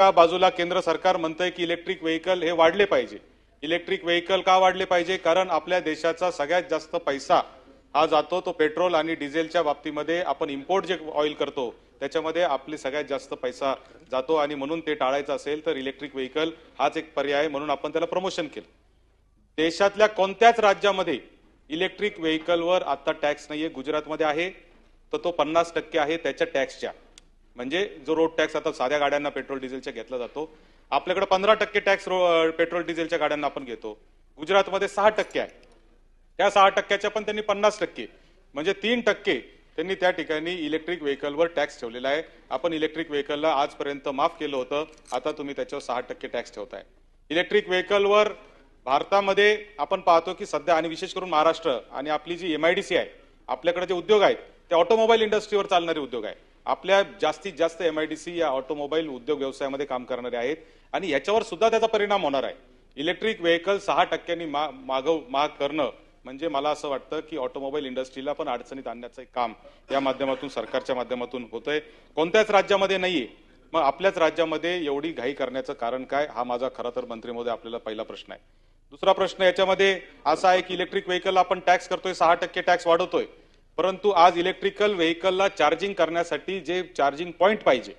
बाजूला केंद्र सरकार म्हणतंय की इलेक्ट्रिक व्हेकल हे वाढले पाहिजे. इलेक्ट्रिक व्हेकल का वाढले पाहिजे? कारण आपल्या देशाचा सगळ्यात जास्त पैसा हा जातो तो पेट्रोल आणि डिझेलच्या बाबतीमध्ये आपण इम्पोर्ट जे ऑइल करतो त्याच्यामध्ये आपले सगळ्यात जास्त पैसा जातो आणि म्हणून ते टाळायचं असेल तर इलेक्ट्रिक व्हेकल हाच एक पर्याय म्हणून आपण त्याला प्रमोशन केलं. देशातल्या कोणत्याच राज्यामध्ये इलेक्ट्रिक व्हेकलवर आता टॅक्स नाहीये. गुजरातमध्ये आहे तर तो पन्नास टक्के आहे त्याच्या टॅक्सच्या म्हणजे जो रोड टॅक्स आता साध्या गाड्यांना पेट्रोल डिझेलच्या घेतला जातो आपल्याकडे पंधरा टक्के टॅक्स पेट्रोल डिझेलच्या गाड्यांना आपण घेतो. गुजरातमध्ये सहा टक्के आहे. त्या सहा टक्क्याच्या पण त्यांनी पन्नास टक्के. म्हणजे तीन टक्के त्यांनी त्या ठिकाणी इलेक्ट्रिक व्हेकलवर टॅक्स ठेवलेला आहे. आपण इलेक्ट्रिक व्हेकलला आजपर्यंत माफ केलं होतं. आता तुम्ही त्याच्यावर सहा टक्के टॅक्स ठेवताय. इलेक्ट्रिक व्हेकलवर भारतामध्ये आपण पाहतो की सध्या आणि विशेष करून महाराष्ट्र आणि आपली जी एमआयडीसी आहे आपल्याकडे जे उद्योग आहेत ते ऑटोमोबाईल इंडस्ट्रीवर चालणारे उद्योग आहे आपल्या जास्तीत जास्त एम आय डी सी या ऑटोमोबाईल उद्योग व्यवसायामध्ये काम करणारे आहेत. आणि याच्यावर सुद्धा त्याचा परिणाम होणार आहे. इलेक्ट्रिक व्हेकल सहा टक्क्यांनी मा- मागव माग करणं म्हणजे मला असं वाटतं की ऑटोमोबाईल इंडस्ट्रीला पण अडचणीत आणण्याचं एक काम या माध्यमातून सरकारच्या माध्यमातून होतंय. कोणत्याच राज्यामध्ये नाहीये. मग आपल्याच राज्यामध्ये एवढी घाई करण्याचं कारण काय? हा माझा खरा तर मंत्री महोदय आपल्याला पहिला प्रश्न आहे. दुसरा प्रश्न याच्यामध्ये असा आहे की इलेक्ट्रिक व्हेकल आपण टॅक्स करतोय सहा टक्के टॅक्स वाढवतोय. परंतु आज इलेक्ट्रिकल व्हेकलला चार्जिंग करण्यासाठी जे चार्जिंग पॉइंट पाहिजे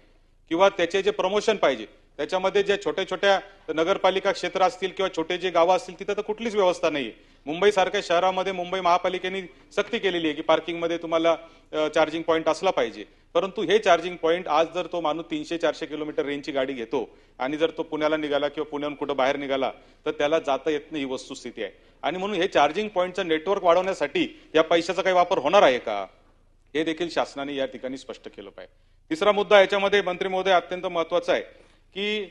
किंवा त्याचे जे प्रमोशन पाहिजे त्याच्यामध्ये जे छोट्या छोट्या नगरपालिका क्षेत्र असतील किंवा छोटे जे गावं असतील तिथं तर कुठलीच व्यवस्था नाहीये. आहे मुंबईसारख्या शहरामध्ये मुंबई महापालिकेने सक्ती केलेली आहे की पार्किंगमध्ये तुम्हाला चार्जिंग पॉईंट असला पाहिजे. परंतु हे चार्जिंग पॉईंट आज जर तो माणूस तीनशे चारशे किलोमीटर रेंजची गाडी घेतो आणि जर तो पुण्याला निघाला किंवा पुण्याहून कुठं बाहेर निघाला तर त्याला जाता येत नाही ही वस्तुस्थिती आहे. आणि म्हणून हे चार्जिंग पॉईंटचं नेटवर्क वाढवण्यासाठी या पैशाचा काही वापर होणार आहे का? हे देखील शासनाने या ठिकाणी स्पष्ट केलं पाहिजे. तिसरा मुद्दा याच्यामध्ये मंत्री महोदय अत्यंत महत्त्वाचा आहे की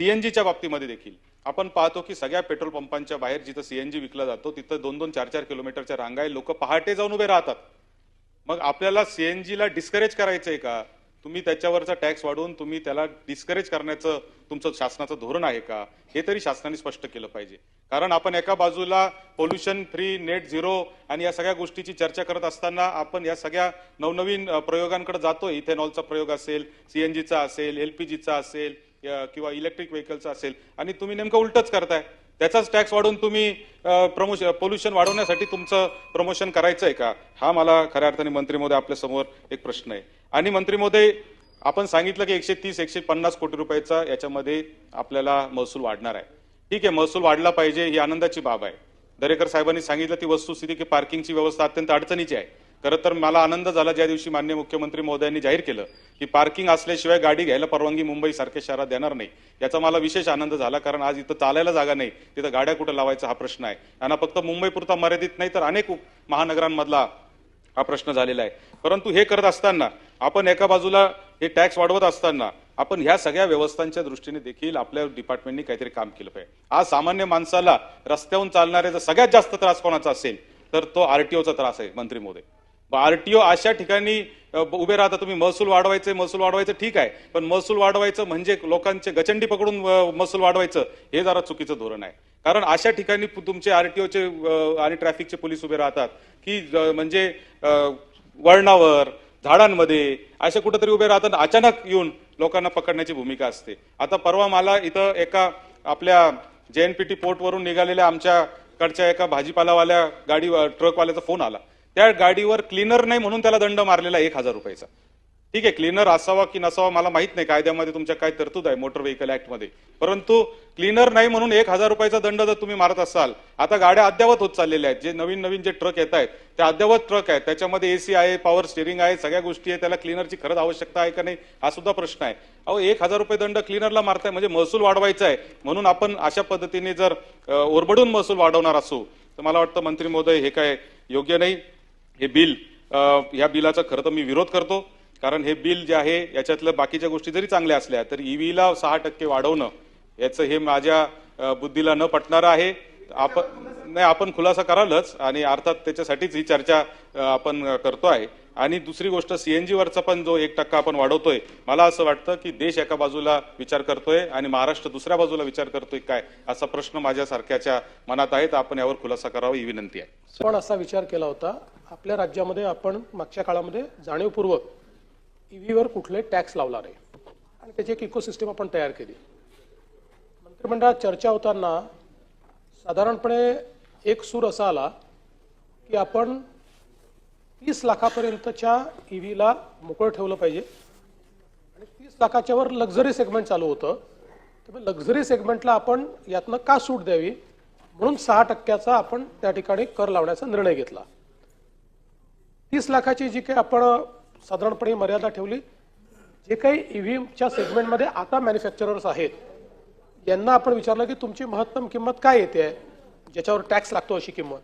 सीएनजीच्या बाबतीमध्ये देखील आपण पाहतो की सगळ्या पेट्रोल पंपांच्या बाहेर जिथं सीएनजी विकला जातो तिथं दोन दोन चार चार किलोमीटरच्या रांगा आहे. लोक पहाटे जाऊन उभे राहतात. मग आपल्याला सीएनजीला डिस्करेज करायचंय का? तुम्ही त्याच्यावरचा टॅक्स वाढवून तुम्ही त्याला डिस्करेज करण्याचं तुमचं शासनाचं धोरण आहे का? हे तरी शासनाने स्पष्ट केलं पाहिजे. कारण आपण एका बाजूला पोल्युशन फ्री नेट झिरो आणि या सगळ्या गोष्टीची चर्चा करत असताना आपण या सगळ्या नवनवीन प्रयोगांकडे जातोय. इथेनॉलचा प्रयोग असेल सीएनजीचा असेल एलपीजीचा असेल किंवा इलेक्ट्रिक व्हेकलचा असेल. आणि तुम्ही नेमकं उलटच करताय. त्याचाच टॅक्स वाढवून तुम्ही प्रमोशन पोल्युशन वाढवण्यासाठी तुमचं प्रमोशन करायचं आहे का? हा मला खऱ्या अर्थाने मंत्री मोदी आपल्यासमोर एक प्रश्न आहे. आणि मंत्री मोदी आपण सांगितलं की एकशे तीस एकशे पन्नास कोटी रुपयाचा याच्यामध्ये आपल्याला महसूल वाढणार आहे. ठीक आहे महसूल वाढला पाहिजे ही आनंदाची बाब आहे. दरेकर साहेबांनी सांगितलं ती वस्तुस्थिती की पार्किंगची व्यवस्था अत्यंत अडचणीची आहे. खरं तर मला आनंद झाला ज्या दिवशी मान्य मुख्यमंत्री महोदयांनी जाहीर केलं की पार्किंग असल्याशिवाय गाडी घ्यायला परवानगी मुंबई सारख्या शहरात देणार नाही. याचा मला विशेष आनंद झाला कारण आज इथं चालायला जागा नाही तिथं गाड्या कुठं लावायचा हा प्रश्न आहे. यांना फक्त मुंबईपुरता मर्यादित नाही तर अनेक महानगरांमधला हा प्रश्न झालेला आहे. परंतु हे करत असताना आपण एका बाजूला हे टॅक्स वाढवत असताना आपण ह्या सगळ्या व्यवस्थांच्या दृष्टीने देखील आपल्या डिपार्टमेंटनी काहीतरी काम केलं पाहिजे. आज सामान्य माणसाला रस्त्यावरून चालणारे जर सगळ्यात जास्त त्रास कोणाचा असेल तर तो आरटीओचा त्रास आहे मंत्री मोदी आरटीओ अशा ठिकाणी उभे राहता तुम्ही महसूल वाढवायचे महसूल वाढवायचं ठीक आहे पण महसूल वाढवायचं म्हणजे लोकांचे गचंडी पकडून महसूल वाढवायचं हे जरा चुकीचं धोरण आहे. कारण अशा ठिकाणी तुमचे आरटीओचे आणि ट्रॅफिकचे पोलीस उभे राहतात की म्हणजे वळणावर झाडांमध्ये असे कुठेतरी उभे राहतात अचानक येऊन लोकांना पकडण्याची भूमिका असते. आता परवा मला इथं एका आपल्या जन पी टी पोर्टवरून निघालेल्या आमच्याकडच्या एका भाजीपालावाल्या गाडी ट्रकवाल्याचा फोन आला. त्या गाडीवर क्लीनर नाही म्हणून त्याला दंड मारलेला एक हजार रुपयाचा. ठीक आहे क्लीनर असावा की नसावा मला माहीत नाही कायद्यामध्ये तुमच्या काय तरतूद आहे मोटर व्हेकल ऍक्टमध्ये परंतु क्लीनर नाही म्हणून एक हजार रुपयाचा दंड जर तुम्ही मारत असाल आता गाड्या अद्यावत होत चाललेल्या आहेत जे नवीन नवीन जे ट्रक येत आहेत ते अद्यावत ट्रक आहेत त्याच्यामध्ये एसी आहे पॉवर स्टेरिंग आहे सगळ्या गोष्टी आहे त्याला क्लीनरची खरंच आवश्यकता आहे का नाही हा सुद्धा प्रश्न आहे. अहो एक हजार रुपये दंड क्लीनरला मारताय म्हणजे महसूल वाढवायचा आहे. म्हणून आपण अशा पद्धतीने जर ओरबडून महसूल वाढवणार असू तर मला वाटतं मंत्री महोदय हे काय योग्य नाही. हे बिल ह्या बिलाचा खरं तर मी विरोध करतो. कारण हे बिल जे आहे याच्यातल्या बाकीच्या गोष्टी जरी चांगल्या असल्या तर ईव्हीला सहा टक्के वाढवणं याचं हे माझ्या बुद्धीला न पटणारं आहे. आपण नाही आपण खुलासा करालच आणि अर्थात त्याच्यासाठीच ही चर्चा आपण करतो आहे आणि दुसरी गोष्ट सीएनजी वरचा पण जो एक टक्का आपण वाढवतोय मला असं वाटतं की देश एका बाजूला विचार करतोय आणि महाराष्ट्र दुसऱ्या बाजूला विचार करतोय काय असा प्रश्न माझ्या सारख्याच्या मनात आहे तर आपण यावर खुलासा करावा ही विनंती आहे. पण असा विचार केला होता आपल्या राज्यामध्ये आपण मागच्या काळामध्ये जाणीवपूर्वक ईव्हीवर कुठले टॅक्स लावला नाही. आणि त्याची एक इकोसिस्टम आपण तयार केली. मंत्रिमंडळात चर्चा होताना साधारणपणे एक सूर असा आला की आपण तीस लाखापर्यंतच्या ईव्हीला मोकळं ठेवलं पाहिजे. आणि तीस लाखाच्या वर लक्झरी सेगमेंट चालू होतं. त्यामुळे लक्झरी सेगमेंटला आपण यातनं का सूट द्यावी? म्हणून सहा टक्क्याचा आपण त्या ठिकाणी कर लावण्याचा निर्णय घेतला. तीस लाखाची जी काही आपण साधारणपणे मर्यादा ठेवली जे काही ईव्हीएमच्या सेगमेंटमध्ये आता मॅन्युफॅक्चरर्स आहेत यांना आपण विचारलं की तुमची महत्तम किंमत काय येते? ज्याच्यावर टॅक्स लागतो अशी किंमत.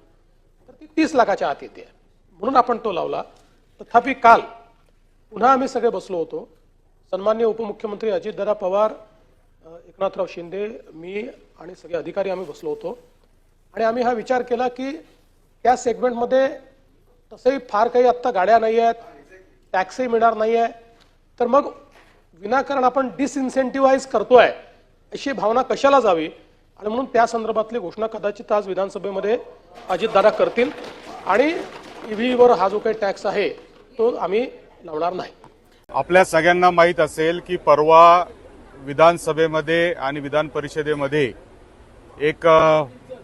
तर ती तीस लाखाच्या आत येते. म्हणून आपण तो लावला. तथापि काल पुन्हा आम्ही सगळे बसलो होतो. सन्मान्य उपमुख्यमंत्री अजितदादा पवार एकनाथराव शिंदे मी आणि सगळे अधिकारी आम्ही बसलो होतो. आणि आम्ही हा विचार केला की त्या सेगमेंटमध्ये तसंही फार काही आत्ता गाड्या नाही आहेत टॅक्सही मिळणार नाही आहे. तर मग विनाकारण आपण डिसइन्सेंटिव्हाइज करतोय अशी भावना कशाला जावी? आणि म्हणून त्या संदर्भातली घोषणा कदाचित आज विधानसभेमध्ये अजितदादा करतील. आणि ईव्हीवर हा जो काही टॅक्स आहे तो आम्ही लावणार नाही. आपल्या सगळ्यांना माहीत असेल की परवा विधानसभेमध्ये आणि विधान परिषदेमध्ये एक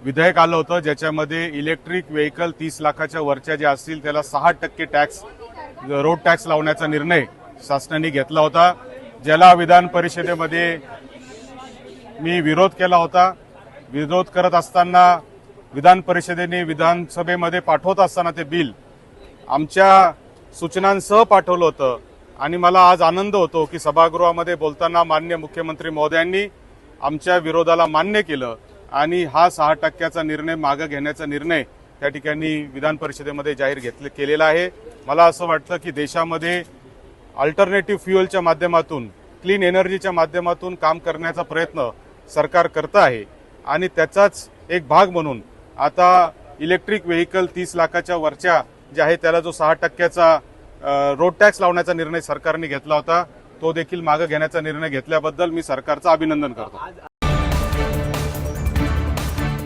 विधेयक आलं होतं ज्याच्यामध्ये इलेक्ट्रिक व्हेकल तीस लाखाच्या वरच्या ज्या असतील त्याला सहा टक्के टॅक्स रोड टॅक्स लावण्याचा निर्णय शासनाने घेतला होता ज्याला विधान परिषदेमध्ये मी विरोध केला होता. विरोध करत असताना विधान परिषदेने विधानसभेमध्ये पाठवत असताना ते बिल आमच्या सूचनांसह पाठवलं होतं. आणि मला आज आनंद होतो की सभागृहामध्ये बोलताना मान्य मुख्यमंत्री महोदयांनी आमच्या विरोधाला मान्य केलं. आणि हा सहा टक्क्याचा निर्णय मागं घेण्याचा निर्णय त्या ठिकाणी विधान परिषदेमध्ये जाहीर घेतले केलेला आहे. मला असं वाटतं की देशामध्ये अल्टरनेटिव्ह फ्युएलच्या माध्यमातून क्लीन एनर्जीच्या माध्यमातून काम करण्याचा प्रयत्न सरकार करतं आहे. आणि त्याचाच एक भाग म्हणून आता इलेक्ट्रिक व्हेकल तीस लाखाच्या वरच्या जे आहे त्याला जो सहा टक्क्याचा रोड टॅक्स लावण्याचा निर्णय सरकारने घेतला होता तो देखील मागे घेण्याचा निर्णय घेतल्याबद्दल मी सरकारचं अभिनंदन करतो.